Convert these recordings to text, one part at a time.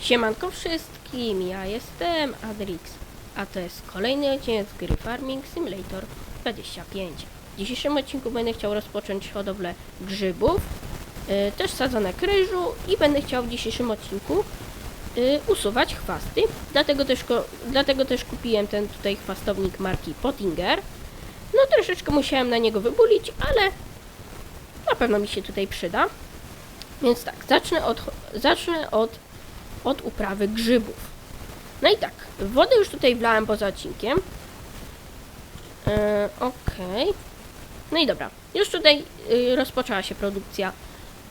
Siemanko wszystkim, ja jestem Adrix, a to jest kolejny odcinek z gry Farming Simulator 25. W dzisiejszym odcinku będę chciał rozpocząć hodowlę grzybów, y, też sadzone kryżu i będę chciał w dzisiejszym odcinku y, usuwać chwasty, dlatego też, dlatego też kupiłem ten tutaj chwastownik marki Pottinger. No troszeczkę musiałem na niego wybulić, ale na pewno mi się tutaj przyda. Więc tak, zacznę od, zacznę od od uprawy grzybów. No i tak, wodę już tutaj wlałem poza odcinkiem. E, Okej. No i dobra, już tutaj y, rozpoczęła się produkcja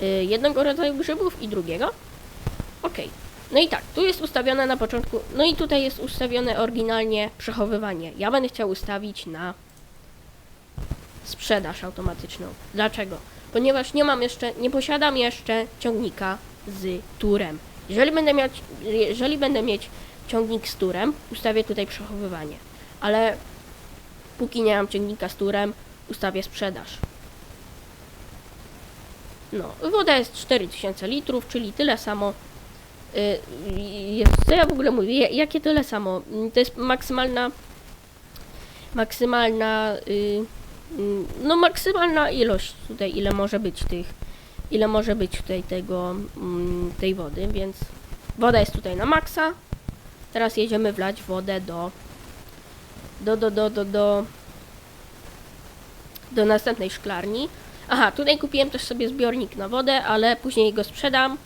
y, jednego rodzaju grzybów i drugiego. Okej. No i tak, tu jest ustawione na początku, no i tutaj jest ustawione oryginalnie przechowywanie. Ja będę chciał ustawić na sprzedaż automatyczną. Dlaczego? Ponieważ nie mam jeszcze, nie posiadam jeszcze ciągnika z turem. Jeżeli będę mieć, jeżeli będę mieć ciągnik z turem, ustawię tutaj przechowywanie. Ale póki nie mam ciągnika z turem, ustawię sprzedaż. No, woda jest 4000 litrów, czyli tyle samo. y, Jest, co ja w ogóle mówię? Ja- Jakie tyle samo? Mm, To jest maksymalna. Maksymalna. y, mm, No, maksymalna ilość tutaj, ile może być tych ile może być tutaj tego, mm, tej wody, więc woda jest tutaj na maksa. Teraz jedziemy wlać wodę do do, do, do, do, do, do następnej szklarni. Aha, tutaj kupiłem też sobie zbiornik na wodę, ale później go sprzedam.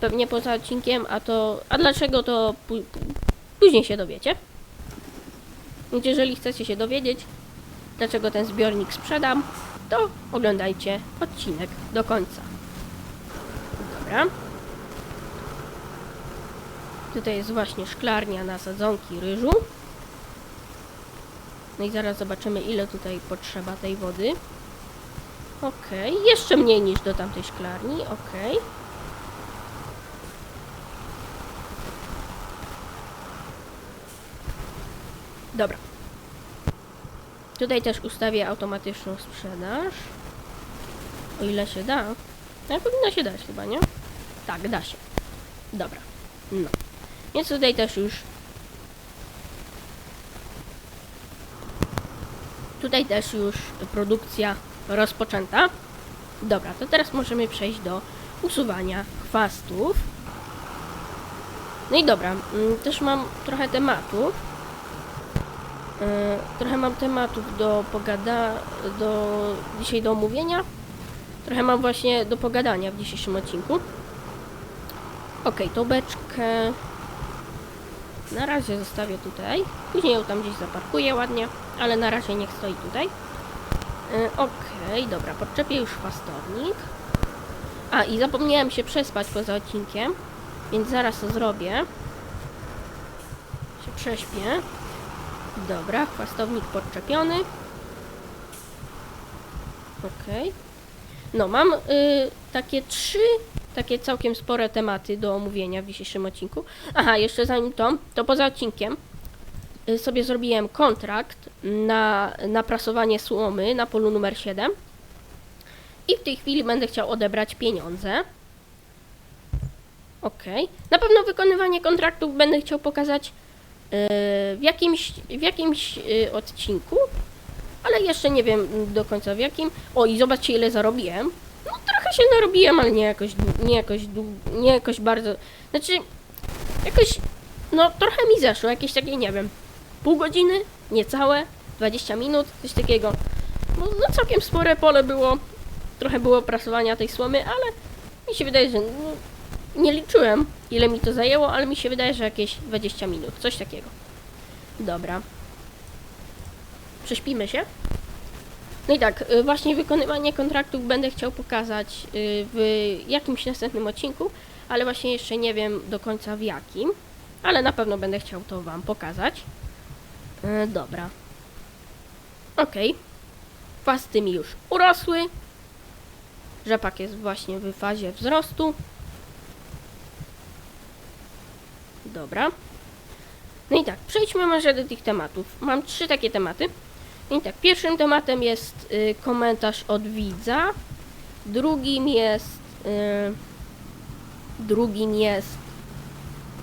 Pewnie poza odcinkiem, a to. A dlaczego to pó- pó- później się dowiecie. Więc jeżeli chcecie się dowiedzieć, dlaczego ten zbiornik sprzedam, to oglądajcie odcinek do końca. Dobra. Tutaj jest właśnie szklarnia na sadzonki ryżu. No i zaraz zobaczymy, ile tutaj potrzeba tej wody. Okej, jeszcze mniej niż do tamtej szklarni, okej. Dobra. Tutaj też ustawię automatyczną sprzedaż. O ile się da. Ale powinno się dać chyba, nie? Tak, da się. Dobra. No. Więc tutaj też już. Tutaj też już produkcja rozpoczęta. Dobra, to teraz możemy przejść do usuwania chwastów. No i dobra, mm, też mam trochę tematów. E, Trochę mam tematów do pogada, do dzisiaj do omówienia. Trochę mam właśnie do pogadania w dzisiejszym odcinku. Okej, tą beczkę na razie zostawię tutaj. Później ją tam gdzieś zaparkuję ładnie, ale na razie niech stoi tutaj. E, Okej, dobra, podczepię już chwastownik. A, i zapomniałem się przespać poza odcinkiem, więc zaraz to zrobię. Się prześpię. Dobra, chwastownik podczepiony. Okej. No, mam y, takie trzy, takie całkiem spore tematy do omówienia w dzisiejszym odcinku. Aha, jeszcze zanim to, to poza odcinkiem y, sobie zrobiłem kontrakt na, na prasowanie słomy na polu numer 7. I w tej chwili będę chciał odebrać pieniądze. Okej. Na pewno wykonywanie kontraktów będę chciał pokazać w jakimś, w jakimś y, odcinku, ale jeszcze nie wiem do końca w jakim. O, i zobaczcie ile zarobiłem. No trochę się narobiłem, ale nie jakoś, nie jakoś, nie jakoś bardzo, znaczy jakoś, no trochę mi zeszło, jakieś takie, nie wiem, pół godziny, niecałe, 20 minut, coś takiego. No, no całkiem spore pole było, trochę było prasowania tej słomy, ale mi się wydaje, że no, nie liczyłem ile mi to zajęło, ale mi się wydaje, że jakieś 20 minut, coś takiego. Dobra. Prześpimy się. No i tak, y, właśnie wykonywanie kontraktów będę chciał pokazać y, w jakimś następnym odcinku, ale właśnie jeszcze nie wiem do końca w jakim, ale na pewno będę chciał to Wam pokazać. Y, Dobra. Okej. Chwasty mi już urosły. Rzepak jest właśnie w fazie wzrostu. Dobra. No i tak, przejdźmy może do tych tematów. Mam trzy takie tematy. No I tak, pierwszym tematem jest y, komentarz od widza. Drugim jest. Y, drugim jest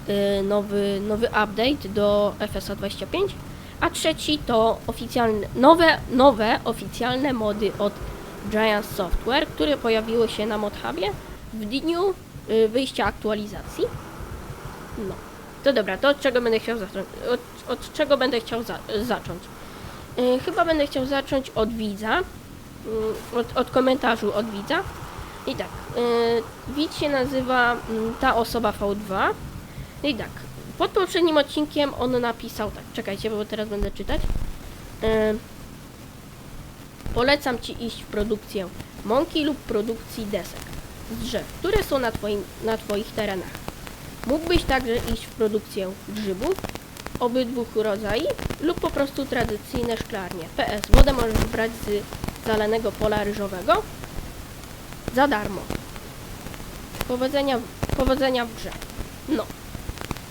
y, nowy, nowy update do FSA 25, a trzeci to oficjalne, nowe, nowe oficjalne mody od Giant Software, które pojawiły się na ModHubie w dniu y, wyjścia aktualizacji. No, to dobra, to od czego będę chciał zacząć? Od, od czego będę chciał za, zacząć? Y, chyba będę chciał zacząć od widza, y, od, od komentarzu od widza. I tak, y, widz się nazywa mm, ta osoba V2. I tak, pod poprzednim odcinkiem on napisał tak, czekajcie, bo teraz będę czytać. Y, Polecam Ci iść w produkcję mąki lub produkcji desek z drzew, które są na, twoim, na Twoich terenach. Mógłbyś także iść w produkcję grzybów obydwóch rodzajów lub po prostu tradycyjne szklarnie. PS. Wodę możesz brać z zalanego pola ryżowego za darmo. Powodzenia, powodzenia w grze. No.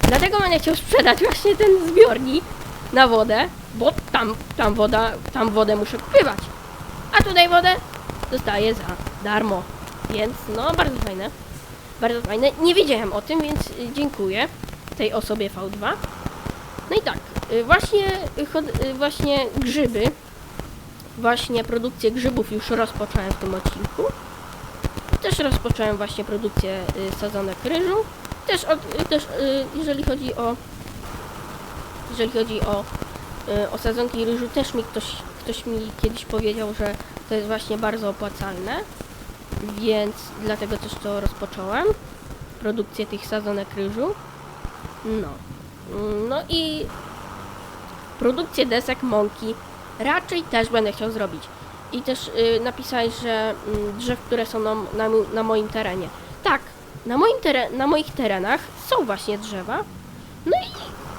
Dlatego będę chciał sprzedać właśnie ten zbiornik na wodę, bo tam, tam woda, tam wodę muszę kupywać. A tutaj wodę dostaję za darmo. Więc no, bardzo fajne. Bardzo fajne. Nie wiedziałem o tym, więc y, dziękuję tej osobie V2. No i tak, y, właśnie, y, właśnie grzyby, właśnie produkcję grzybów już rozpocząłem w tym odcinku. Też rozpocząłem właśnie produkcję sadzonek ryżu. Też, od, też jeżeli chodzi o jeżeli chodzi o, o sadzonki ryżu, też mi ktoś, ktoś mi kiedyś powiedział, że to jest właśnie bardzo opłacalne, więc dlatego też to rozpocząłem, produkcję tych sadzonek ryżu. No. No i produkcję desek mąki raczej też będę chciał zrobić. I też y, napisałeś, że mm, drzew, które są na, na, na moim terenie. Tak, na, moim tere- na moich terenach są właśnie drzewa. No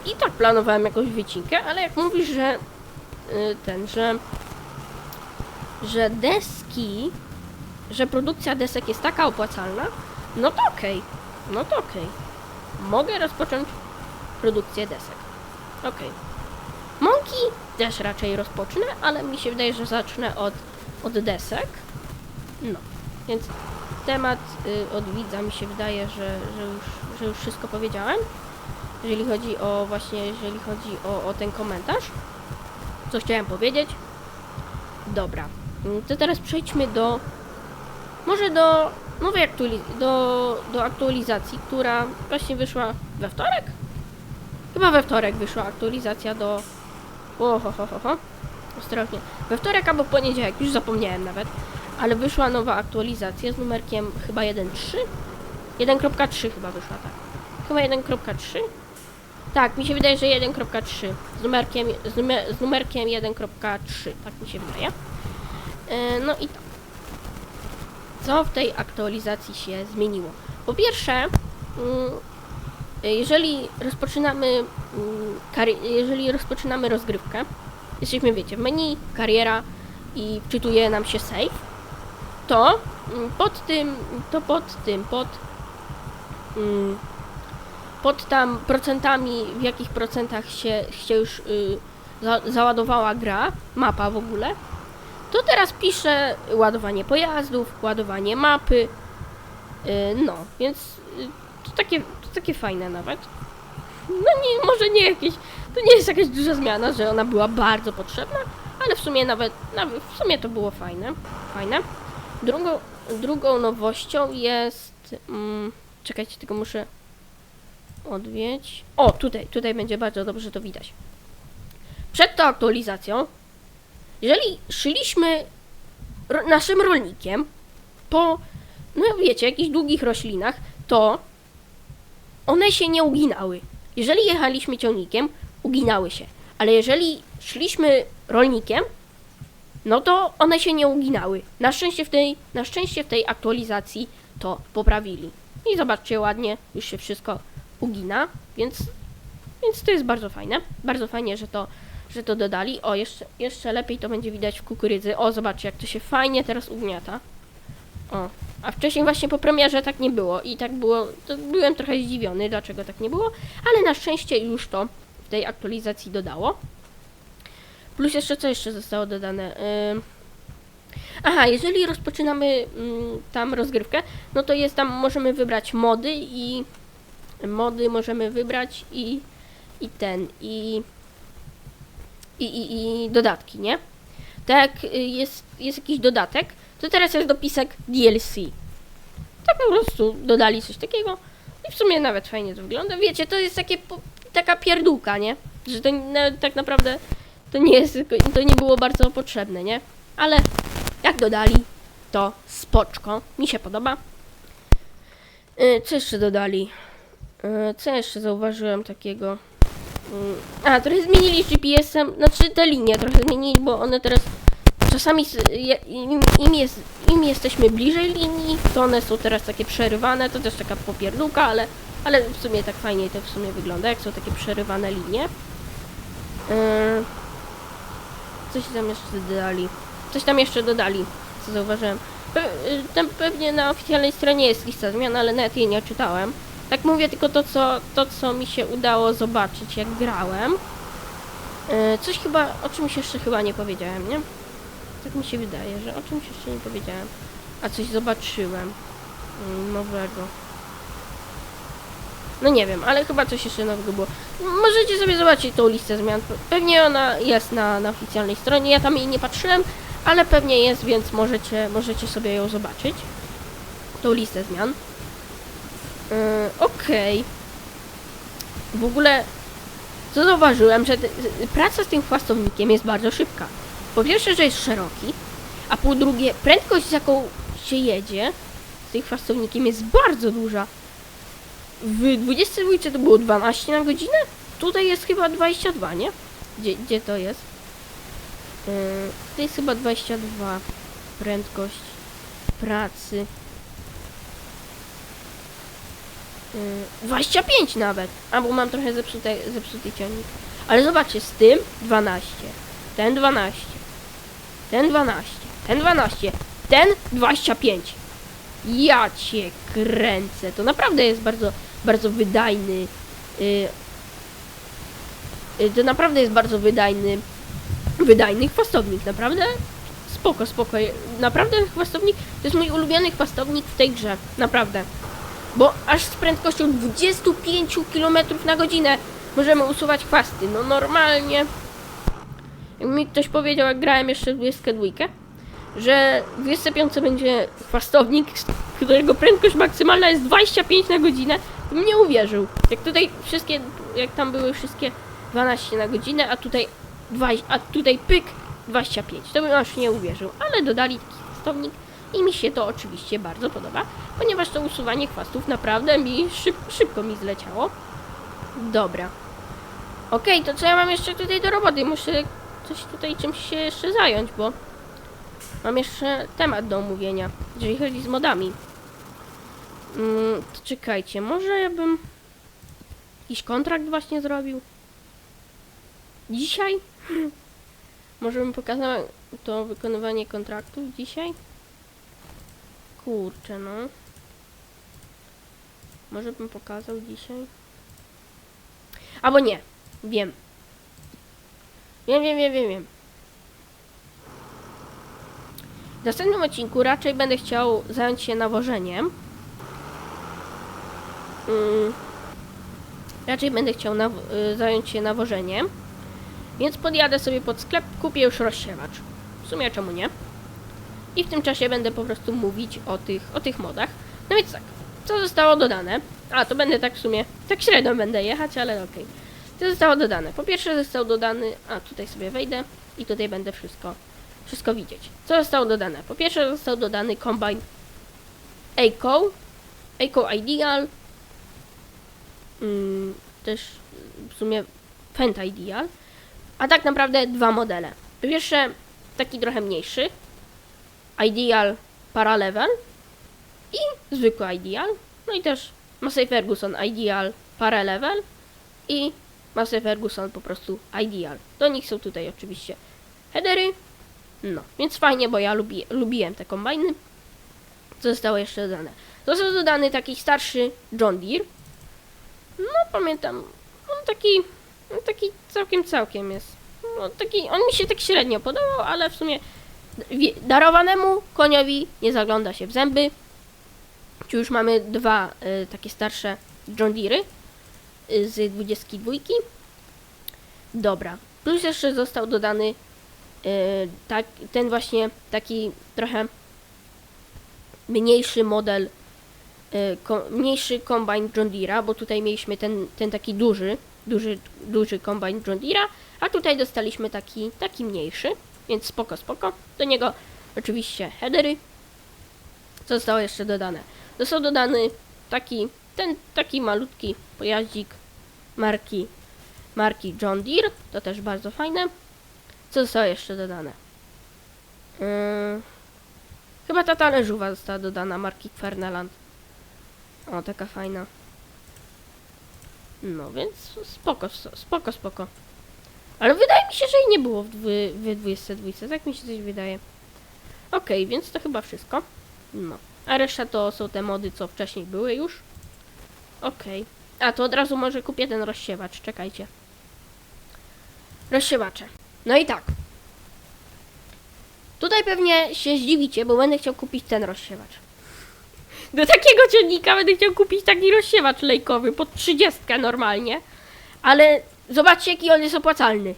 i, i tak planowałem jakąś wycinkę, ale jak mówisz, że y, ten, że że deski, że produkcja desek jest taka opłacalna, no to okej, no to okej. Mogę rozpocząć produkcję desek. Okej. Mąki też raczej rozpocznę, ale mi się wydaje, że zacznę od, od desek. No, więc temat y, od widza mi się wydaje, że, że, już, że już wszystko powiedziałem. Jeżeli chodzi o właśnie, jeżeli chodzi o, o ten komentarz. Co chciałem powiedzieć? Dobra. Mm, To teraz przejdźmy do może do nowej aktuali- do, do aktualizacji, która właśnie wyszła we wtorek? Chyba we wtorek wyszła aktualizacja do... O, ho, ho, ho. Ostrożnie. We wtorek albo poniedziałek, już zapomniałem nawet. Ale wyszła nowa aktualizacja z numerkiem chyba 1.3? 1.3 chyba wyszła, tak. Chyba 1.3? Tak, mi się wydaje, że 1.3 z numerkiem, z, numer, z numerkiem 1.3, tak mi się wydaje. E, No i tak. Co w tej aktualizacji się zmieniło? Po pierwsze, mm, jeżeli rozpoczynamy mm, jeżeli rozpoczynamy rozgrywkę, jesteśmy wiecie, w menu, kariera i wczytuje nam się save, to mm, pod tym, to pod tym, pod pod tam procentami, w jakich procentach się, się już y, za, załadowała gra, mapa w ogóle, to teraz piszę ładowanie pojazdów, ładowanie mapy. Yy, no, więc yy, to takie, to takie fajne nawet. No nie, może nie jakieś, to nie jest jakaś duża zmiana, że ona była bardzo potrzebna, ale w sumie nawet, nawet w sumie to było fajne, fajne. Drugą, drugą nowością jest, mm, czekajcie, tylko muszę odwiedź. O, tutaj, tutaj będzie bardzo dobrze to widać. Przed tą aktualizacją jeżeli szliśmy naszym rolnikiem po, no wiecie, jakichś długich roślinach, to one się nie uginały. Jeżeli jechaliśmy ciągnikiem, uginały się. Ale jeżeli szliśmy rolnikiem, no to one się nie uginały. Na szczęście w tej, na szczęście w tej aktualizacji to poprawili. I zobaczcie, ładnie już się wszystko ugina, więc, więc to jest bardzo fajne. Bardzo fajnie, że to, że to dodali. O, jeszcze, jeszcze lepiej to będzie widać w kukurydzy. O, zobaczcie, jak to się fajnie teraz ugniata. O, a wcześniej właśnie po premierze tak nie było i tak było, byłem trochę zdziwiony, dlaczego tak nie było, ale na szczęście już to w tej aktualizacji dodało. Plus jeszcze co jeszcze zostało dodane? Ym... Aha, jeżeli rozpoczynamy ym, tam rozgrywkę, no to jest tam, możemy wybrać mody i mody możemy wybrać i, i ten, i, i, i, i dodatki, nie? Tak, y, jest, jest jakiś dodatek, to teraz jest dopisek DLC. Tak po prostu dodali coś takiego i w sumie nawet fajnie to wygląda. Wiecie, to jest takie, taka pierdółka, nie? Że to tak naprawdę to nie jest, to nie było bardzo potrzebne, nie? Ale jak dodali, to spoczko. Mi się podoba. Y, Co jeszcze dodali? Y, Co jeszcze zauważyłem takiego? A, trochę zmienili GPS-em, znaczy te linie trochę zmienili, bo one teraz czasami im, im, jest, im jesteśmy bliżej linii, to one są teraz takie przerywane, to też taka popierdółka, ale, ale w sumie tak fajnie to w sumie wygląda, jak są takie przerywane linie. Yy, coś tam jeszcze dodali. Coś tam jeszcze dodali, co zauważyłem. Pe y, tam pewnie na oficjalnej stronie jest lista zmian, ale nawet jej nie czytałem. Tak mówię tylko to, co, to, co mi się udało zobaczyć, jak grałem. Yy, coś chyba, o czymś jeszcze chyba nie powiedziałem, nie? Tak mi się wydaje, że o czymś jeszcze nie powiedziałem. A coś zobaczyłem mm, nowego. No nie wiem, ale chyba coś jeszcze nowego było. Możecie sobie zobaczyć tą listę zmian. Pe- Pewnie ona jest na, na oficjalnej stronie. Ja tam jej nie patrzyłem, ale pewnie jest, więc możecie, możecie sobie ją zobaczyć. Tą listę zmian. Yy, Okej. W ogóle co zauważyłem, że praca z tym chwastownikiem jest bardzo szybka. Po pierwsze, że jest szeroki, a po drugie, prędkość, z jaką się jedzie z tym chwastownikiem jest bardzo duża. W 22 to było 12 na godzinę, tutaj jest chyba 22, nie? Gdzie, gdzie to jest? Yy, to jest chyba 22 prędkość pracy. Yy, 25 nawet, albo mam trochę zepsute, zepsuty ciągnik. Ale zobaczcie, z tym 12, ten 12, ten 12, ten 12, ten 25. Ja cię kręcę. To naprawdę jest bardzo, bardzo wydajny. y, y, to naprawdę jest bardzo wydajny. Wydajny chwastownik, naprawdę? Spoko, spoko. Naprawdę chwastownik to jest mój ulubiony chwastownik w tej grze. Naprawdę. Bo aż z prędkością 25 km na godzinę możemy usuwać chwasty. No normalnie. Jak mi ktoś powiedział, jak grałem jeszcze w 22, że w 25 będzie chwastownik, którego prędkość maksymalna jest 25 na godzinę, to bym nie uwierzył. Jak tutaj wszystkie, jak tam były wszystkie 12 na godzinę, a tutaj 20, a tutaj pyk 25, to bym aż nie uwierzył. Ale dodali taki chwastownik i mi się to oczywiście bardzo podoba, ponieważ to usuwanie chwastów naprawdę mi szyb, szybko mi zleciało. Dobra. Okej, to co ja mam jeszcze tutaj do roboty? Muszę coś tutaj czymś się jeszcze zająć, bo mam jeszcze temat do omówienia, jeżeli chodzi z modami. Mm, to czekajcie, może ja bym jakiś kontrakt właśnie zrobił? Dzisiaj? Może bym pokazał to wykonywanie kontraktu dzisiaj? Kurczę, no. Może bym pokazał dzisiaj? Albo nie. Wiem. Wiem, wiem, wiem, wiem, wiem. W następnym odcinku raczej będę chciał zająć się nawożeniem. Mm, raczej będę chciał y, zająć się nawożeniem. Więc podjadę sobie pod sklep, kupię już rozsiewacz. W sumie czemu nie? I w tym czasie będę po prostu mówić o tych, o tych modach. No więc tak, co zostało dodane? A, to będę tak w sumie, tak średnio będę jechać, ale okej. Co zostało dodane? Po pierwsze został dodany, a tutaj sobie wejdę i tutaj będę wszystko, wszystko widzieć. Co zostało dodane? Po pierwsze został dodany Combine Eco, Eco Ideal, mm, też w sumie Fent Ideal, a tak naprawdę dwa modele. Po pierwsze taki trochę mniejszy, Ideal Paralevel i zwykły Ideal, no i też Massey Ferguson Ideal Paralevel i Massey Ferguson po prostu Ideal. Do nich są tutaj oczywiście headery. No, więc fajnie, bo ja lubi, lubiłem te kombajny. Co zostało jeszcze dodane? Został dodany taki starszy John Deere. No, pamiętam, on taki, on taki całkiem, całkiem jest. No, taki, on mi się tak średnio podobał, ale w sumie darowanemu koniowi nie zagląda się w zęby. Tu już mamy dwa y, takie starsze John Deere y, z 22. Dobra. Plus jeszcze został dodany y, tak, ten właśnie taki trochę mniejszy model, y, mniejszy kombine John Deere'a, bo tutaj mieliśmy ten, ten taki duży, duży, duży kombine John Deere'a, a tutaj dostaliśmy taki, taki mniejszy, więc spoko, spoko. Do niego oczywiście headery. Co zostało jeszcze dodane? Został dodany taki, ten taki malutki pojaździk marki, marki John Deere. To też bardzo fajne. Co zostało jeszcze dodane? Yy, chyba ta talerzowa została dodana marki Ferneland. O, taka fajna. No więc spoko, spoko, spoko. Ale wydaje mi się, że jej nie było w, dwy, w 22, tak mi się coś wydaje. Okej, więc to chyba wszystko. No. A reszta to są te mody, co wcześniej były już. Okej. A to od razu może kupię ten rozsiewacz, czekajcie. Rozsiewacze. No i tak. Tutaj pewnie się zdziwicie, bo będę chciał kupić ten rozsiewacz. Do takiego ciągnika będę chciał kupić taki rozsiewacz lejkowy pod 30 normalnie. Ale zobaczcie jaki on jest opłacalny.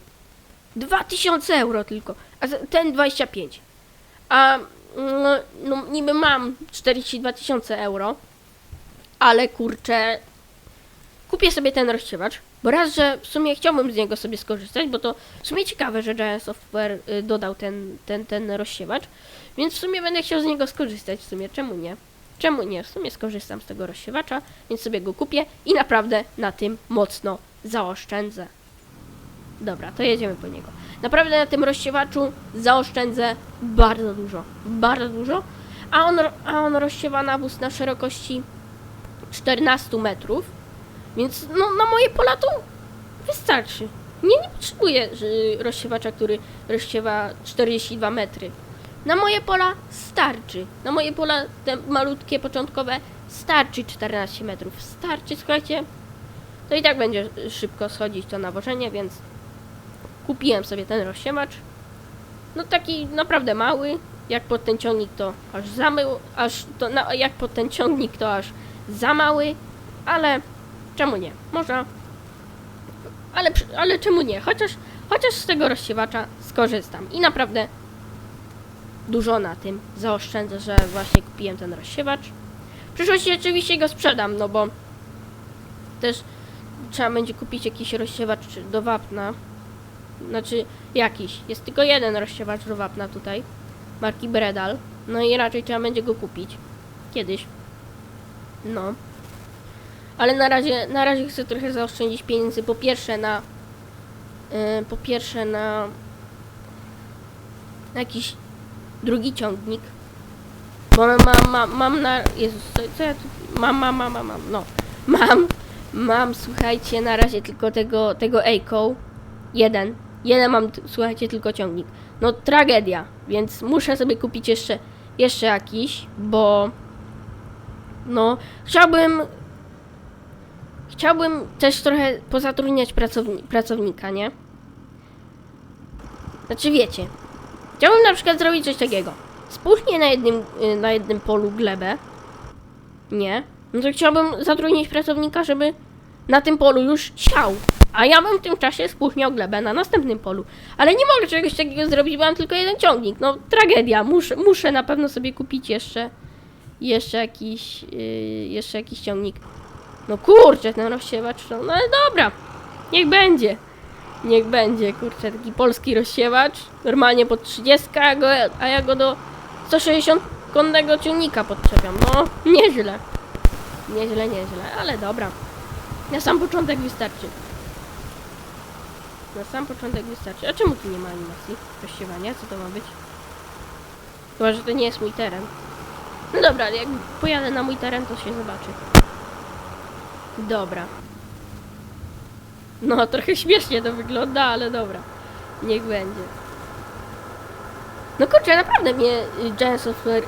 2000 euro tylko, a ten 25. A no, no niby mam 42 tysiące euro, ale kurczę, kupię sobie ten rozsiewacz, bo raz, że w sumie chciałbym z niego sobie skorzystać, bo to w sumie ciekawe, że Giant Software y, dodał ten, ten, ten rozsiewacz, więc w sumie będę chciał z niego skorzystać, w sumie czemu nie? Czemu nie? W sumie skorzystam z tego rozsiewacza, więc sobie go kupię i naprawdę na tym mocno zaoszczędzę. Dobra, to jedziemy po niego. Naprawdę na tym rozsiewaczu zaoszczędzę bardzo dużo. Bardzo dużo. A on, a on rozsiewa nawóz na szerokości 14 metrów. Więc no, na moje pola to wystarczy. Nie, nie potrzebuję że, rozsiewacza, który rozsiewa 42 metry. Na moje pola starczy. Na moje pola te malutkie, początkowe starczy 14 metrów. Starczy, słuchajcie. To i tak będzie szybko schodzić to nawożenie, więc kupiłem sobie ten rozsiewacz. No taki naprawdę mały. Jak pod ten ciągnik to aż za mały, aż to, no, jak pod ten ciągnik to aż za mały, ale czemu nie? Może. Ale, ale czemu nie? Chociaż, chociaż z tego rozsiewacza skorzystam. I naprawdę dużo na tym zaoszczędzę, że właśnie kupiłem ten rozsiewacz. W przyszłości oczywiście go sprzedam, no bo też trzeba będzie kupić jakiś rozsiewacz do wapna. Znaczy jakiś. Jest tylko jeden rozsiewacz do wapna tutaj. Marki Bredal. No i raczej trzeba będzie go kupić. Kiedyś. No. Ale na razie, na razie chcę trochę zaoszczędzić pieniędzy. Po pierwsze na... Yy, po pierwsze na... na jakiś drugi ciągnik. Bo mam, mam, mam, na... Jezus, co, co ja tu... Mam, mam, mam, mam, mam, no. Mam, mam, słuchajcie, na razie tylko tego, tego Eiko. Jeden. Jeden mam, słuchajcie, tylko ciągnik. No tragedia, więc muszę sobie kupić jeszcze, jeszcze jakiś, bo... No, chciałbym... Chciałbym też trochę pozatrudniać pracowni pracownika, nie? Znaczy wiecie, Chciałbym na przykład zrobić coś takiego. Spóźnię na jednym, y, na jednym polu glebę. Nie. No to chciałbym zatrudnić pracownika, żeby na tym polu już siał. A ja bym w tym czasie spóźniał glebę na następnym polu. Ale nie mogę czegoś takiego zrobić, bo mam tylko jeden ciągnik. No tragedia. Muszę, muszę na pewno sobie kupić jeszcze jeszcze jakiś yy, jeszcze jakiś ciągnik. No kurczę, ten rozsiewacz. No, ale dobra. Niech będzie. Niech będzie, kurczę, taki polski rozsiewacz. Normalnie pod 30, a, go, a ja go do 160 konnego ciągnika podczepiam. No, nieźle. Nieźle, nieźle, ale dobra. Na sam początek wystarczy. Na sam początek wystarczy. A czemu tu nie ma animacji rozsiewania? Co to ma być? Chyba, że to nie jest mój teren. No dobra, jak pojadę na mój teren, to się zobaczy. Dobra. No, trochę śmiesznie to wygląda, ale dobra. Niech będzie. No kurczę, naprawdę mnie y, Giant Software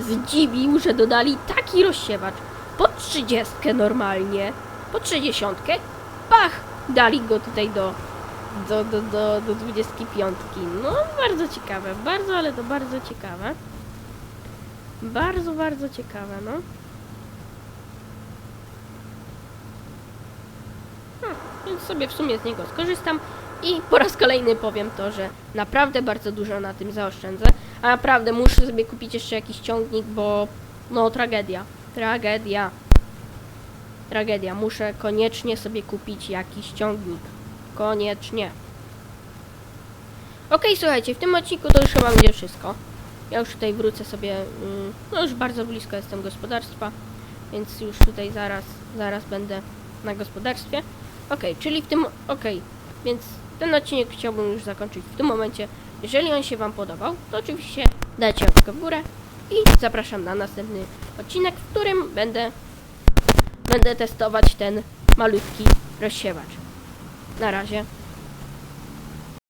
zdziwił, że dodali taki rozsiewacz. Pod 30 normalnie, pod 60. Pach! Dali go tutaj do, do, do, do, do 25. No, bardzo ciekawe, bardzo, ale to bardzo ciekawe. Bardzo, bardzo ciekawe, no. więc sobie w sumie z niego skorzystam i po raz kolejny powiem to, że naprawdę bardzo dużo na tym zaoszczędzę, a naprawdę muszę sobie kupić jeszcze jakiś ciągnik, bo no tragedia, tragedia, tragedia, muszę koniecznie sobie kupić jakiś ciągnik, koniecznie. Okej, słuchajcie, w tym odcinku to już chyba będzie wszystko. Ja już tutaj wrócę sobie, mm, no już bardzo blisko jestem gospodarstwa, więc już tutaj zaraz, zaraz będę na gospodarstwie. Okej, czyli w tym, okej, więc ten odcinek chciałbym już zakończyć w tym momencie. Jeżeli on się Wam podobał, to oczywiście dajcie łapkę w górę i zapraszam na następny odcinek, w którym będę, będę testować ten malutki rozsiewacz. Na razie.